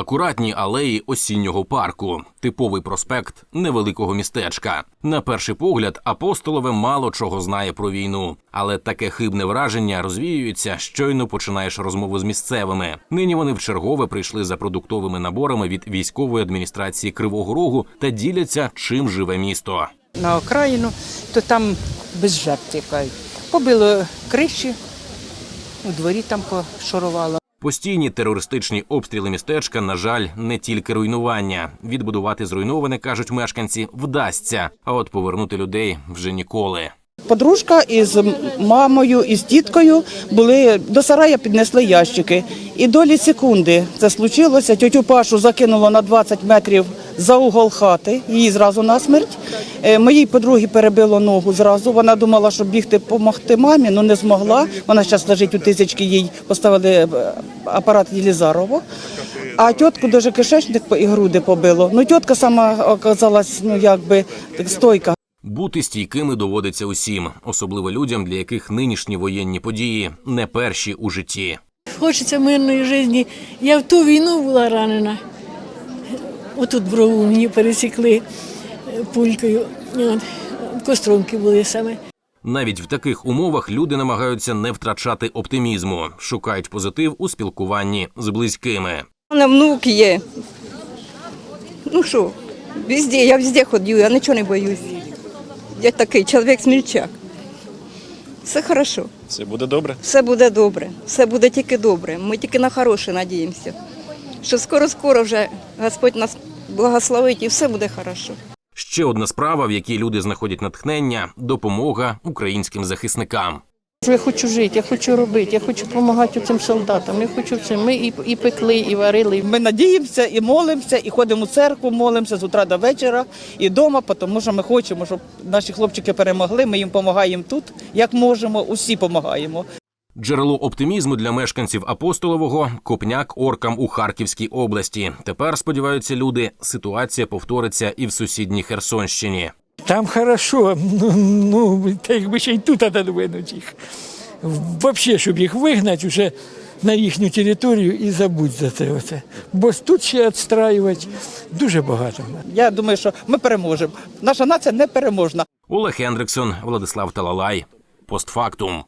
Акуратні алеї осіннього парку, типовий проспект невеликого містечка. На перший погляд, апостолове мало чого знає про війну, але таке хибне враження розвіюється, щойно починаєш розмову з місцевими. Нині вони вчергове прийшли за продуктовими наборами від військової адміністрації Кривого Рогу та діляться, чим живе місто. на окраїну, то там без жертв тікають. Побило криші, у дворі там пошурувало. Постійні терористичні обстріли містечка, на жаль, не тільки руйнування. Відбудувати зруйноване, кажуть мешканці, вдасться. А от повернути людей вже ніколи. Подружка із мамою і з тіткою були до сарая, піднесли ящики. І долі секунди це случилося. Тетю Пашу закинуло на 20 метрів за угол хати, її зразу на смерть. Моїй подругі перебило ногу зразу. Вона думала, що бігти допомогти мамі, але не змогла. Вона зараз лежить у тисячки, їй поставили е, апарат Єлізарова. А тітку даже кишечник і груди побило. Ну, тітка сама оказалась, ну якби стойка. Бути стійкими доводиться усім, особливо людям, для яких нинішні воєнні події не перші у житті. Хочеться мирної житті. Я в ту війну була ранена. Отут брову мені пересікли е, пулькою. От. Були саме. Навіть в таких умовах люди намагаються не втрачати оптимізму, шукають позитив у спілкуванні з близькими. У мене внук є. Ну що, везде, я везде ходю, я нічого не боюсь. Я такий чоловік смільчак. Все хорошо, Все буде добре. все буде добре, все буде тільки добре. Ми тільки на хороше надіємося. Що скоро-скоро вже Господь нас благословить і все буде хорошо. Ще одна справа, в якій люди знаходять натхнення допомога українським захисникам. Я хочу жити, я хочу робити, я хочу допомагати цим солдатам. Я хочу цим. Ми і, і пекли, і варили. Ми надіємося і молимося, і ходимо в церкву, молимося з утра до вечора і вдома, тому що ми хочемо, щоб наші хлопчики перемогли. Ми їм допомагаємо тут, як можемо, усі допомагаємо. Джерело оптимізму для мешканців апостолового копняк оркам у Харківській області. Тепер сподіваються люди, ситуація повториться і в сусідній Херсонщині. Там хорошо, ну, ну та якби ще й тут ододвинуть їх. Взагалі, щоб їх вигнати вже на їхню територію і забудь за це. Оце. Бо тут ще відстраювати дуже багато. Я думаю, що ми переможемо. Наша нація непереможна. Олег Хендриксон, Владислав Талалай. Постфактум.